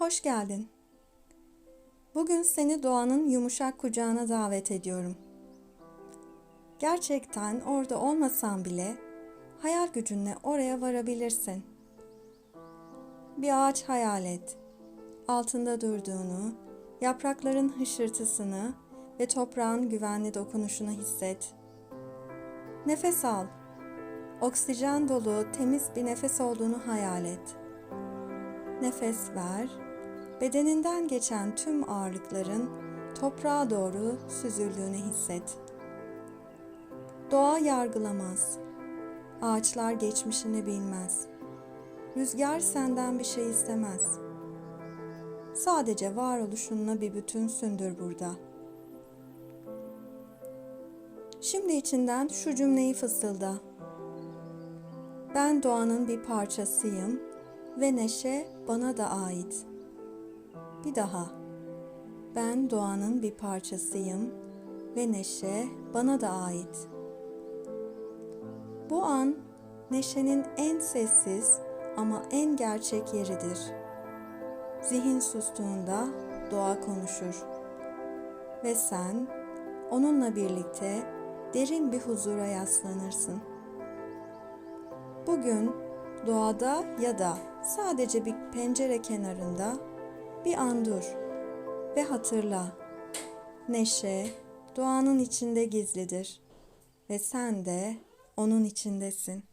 Hoş geldin. Bugün seni doğanın yumuşak kucağına davet ediyorum. Gerçekten orada olmasan bile hayal gücünle oraya varabilirsin. Bir ağaç hayal et. Altında durduğunu, yaprakların hışırtısını ve toprağın güvenli dokunuşunu hisset. Nefes al. Oksijen dolu, temiz bir nefes olduğunu hayal et. Nefes ver. Bedeninden geçen tüm ağırlıkların toprağa doğru süzüldüğünü hisset. Doğa yargılamaz. Ağaçlar geçmişini bilmez. Rüzgar senden bir şey istemez. Sadece varoluşunla bir bütünsündür burada. Şimdi içinden şu cümleyi fısılda. Ben doğanın bir parçasıyım ve neşe bana da ait. Bir daha. Ben doğanın bir parçasıyım ve neşe bana da ait. Bu an neşenin en sessiz ama en gerçek yeridir. Zihin sustuğunda doğa konuşur ve sen onunla birlikte derin bir huzura yaslanırsın. Bugün doğada ya da sadece bir pencere kenarında bir an dur ve hatırla. Neşe doğanın içinde gizlidir ve sen de onun içindesin.